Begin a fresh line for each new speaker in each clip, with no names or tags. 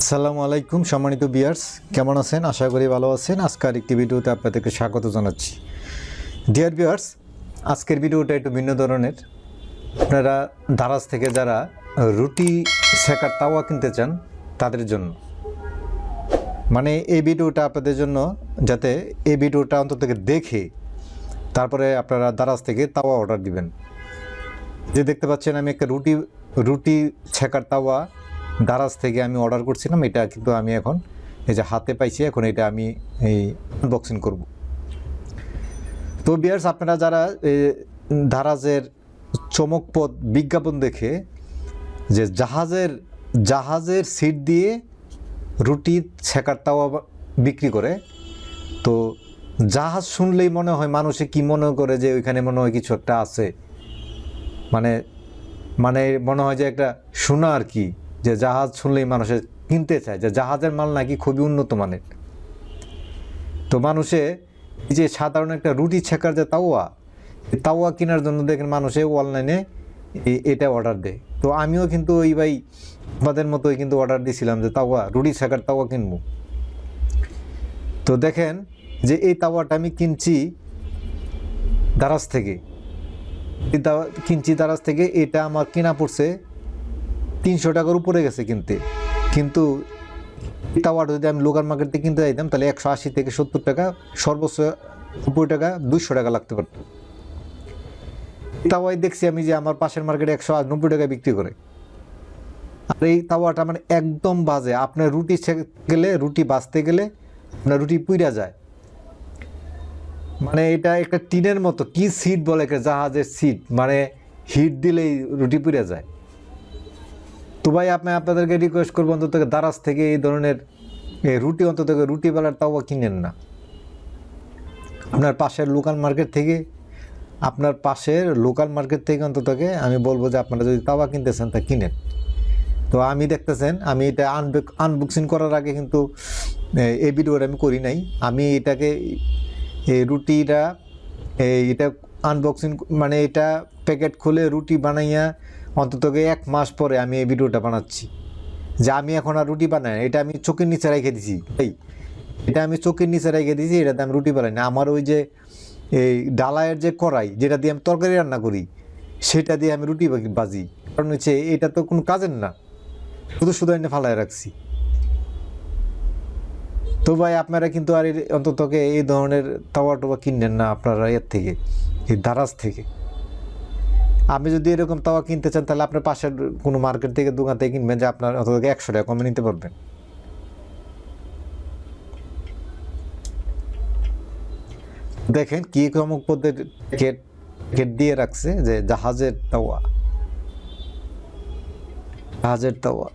আসসালামু আলাইকুম, সম্মানিত বিয়ার্স। কেমন আছেন? আশা করি ভালো আছেন। আজকের একটি ভিডিওতে আপনাদেরকে স্বাগত জানাচ্ছি। ডিয়ার বিয়ার্স আজকের ভিডিওটা একটু ভিন্ন ধরনের। আপনারা দারাজ থেকে যারা রুটি, শেখার তাওয়া কিনতে চান, তাদের জন্য। মানে এই ভিডিওটা আপনাদের জন্য, যাতে এই ভিডিওটা অন্তত থেকে দেখে তারপরে আপনারা দারাজ থেকে তাওয়া অর্ডার দিবেন। যে দেখতে পাচ্ছেন, আমি একটা রুটি রুটি ছেঁকার তাওয়া দারাজ থেকে আমি অর্ডার করছিলাম, এটা কিন্তু আমি এখন এই যে হাতে পাইছি, এখন এটা আমি এই আনবক্সিং করব। তো বিয়ার্স আপনারা যারা দারাজের চমকপদ বিজ্ঞাপন দেখে যে জাহাজের জাহাজের সিট দিয়ে রুটি ছেঁকার তাওয়া বিক্রি করে, তো জাহাজ শুনলেই মনে হয় মানুষে কি মনে করে যে ওইখানে মনে হয় কিছু একটা আছে। মানে মানে মনে হয় যে একটা শোনা আর কি। যে জাহাজ শুনলেই মানুষের কিনতে চায়, যে জাহাজের মাল নাকি খুবই উন্নত মানের। তো মানুষে যে সাধারণ একটা রুটি ছেঁকার যে তাওয়া তাওয়া কেনার জন্য দেখেন মানুষে অনলাইনে এটা অর্ডার দেয়। তো আমিও কিন্তু ওই ভাই আমাদের মতোই কিন্তু অর্ডার দিয়েছিলাম যে তাওয়া, রুটি ছেঁকার তাওয়া কিনবো। তো দেখেন যে এই তাওয়াটা আমি কিনছি দারাজ থেকে। কিনছি দারাজ থেকে, এটা আমার কেনা পড়ছে তিনশো টাকার উপরে গেছে কিনতে। কিন্তু তাওয়াটা যদি আমি লোকাল মার্কেট কিনতে যাইতাম, তাহলে একশো আশি থেকে সত্তর টাকা, সর্বোচ্চ নব্বই টাকা, দুইশো টাকা লাগতে পারত। তাওয়াই দেখছি আমি যে আমার পাশের মার্কেটে একশো নব্বই টাকায় বিক্রি করে। আর এই তাওয়াটা মানে একদম বাজে। আপনার রুটি গেলে, রুটি বাঁচতে গেলে আপনার রুটি পুইরা যায়। মানে এটা একটা টিনের মতো, কি সিট বলে একটা জাহাজের সিট মানে হিট দিলেই রুটি পুড়ে যায়। তো ভাই, আপনি আপনাদেরকে রিকোয়েস্ট করব অন্তত দারাজ থেকে এই ধরনের রুটি, অন্তত রুটি বেলার তাওয়া কিনেন না। আপনার পাশের লোকাল মার্কেট থেকে, আপনার পাশের লোকাল মার্কেট থেকে অন্তত আমি বলব যে আপনারা যদি তাওয়া কিনতেছেন তা কিনেন। তো আমি দেখতেছেন, আমি এটা আনবেক আনবক্সিং করার আগে কিন্তু এই ভিডিওটা আমি করি নাই। আমি এটাকে এই রুটিটা এটা আনবক্সিং মানে এটা প্যাকেট খুলে রুটি বানাইয়া অন্তত এক মাস পরে আমি এই ভিডিওটা বানাচ্ছি। যে আমি এখন আর রুটি বানাই এটা আমি চোখের নিচে রেখে দিছি। এই, এটা আমি চোখের নিচে রেখে দিয়েছি এটাতে আমি রুটি বানাই না। আমার ওই যে, এই ডালায়ের যে কড়াই, যেটা দিয়ে আমি তরকারি রান্না করি, সেটা দিয়ে আমি রুটি বাজি। কারণ হচ্ছে এটা তো কোনো কাজের না। শুধু শুধু এনে ফালায় রাখছি। তো ভাই, আপনারা কিন্তু আর এর- অন্তত এই ধরনের তাওয়া টোয়া কিনলেন না আপনারা এর থেকে, এই দারাজ থেকে। আপনি যদি এরকম তাওয়া কিনতে চান, তাহলে আপনার পাশের কোনো মার্কেট থেকে দোকান থেকে কিনবেন যে আপনার অন্তত একশো টাকা কমে নিতে পারবেন। দেখেন কি ক্রমক পদ্ধতি কেট দিয়ে রাখছে যে জাহাজের তাওয়া। জাহাজের তাওয়া।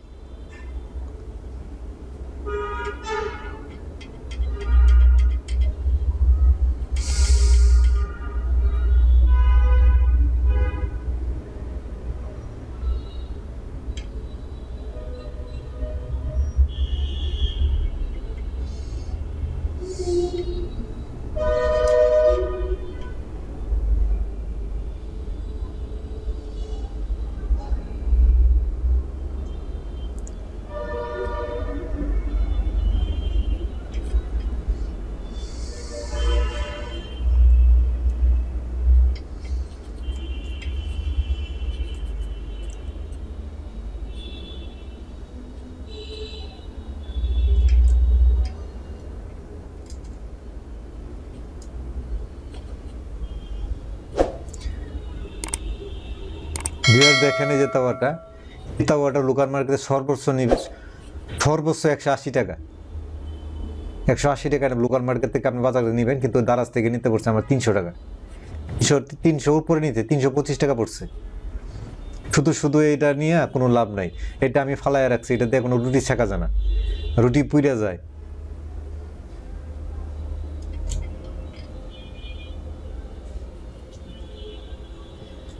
বিয়ার দেখেন এই যে তাওয়াটা। তাওয়াটা লোকাল মার্কেটে সর্বোচ্চ নিবে। সর্বোচ্চ একশো আশি টাকা। একশো আশি টাকা লোকাল মার্কেট থেকে আপনি বাজারে নেবেন, কিন্তু দারাজ থেকে নিতে পড়ছে আমার তিনশো টাকা। তিনশো তিনশো উপরে নিতে, তিনশো পঁচিশ টাকা পড়ছে। শুধু শুধু এটা নিয়ে কোনো লাভ নাই। এটা আমি ফালাইয়া রাখছি এটা দিয়ে কোনো রুটি শেখা যায় না। রুটি পুইরা যায়।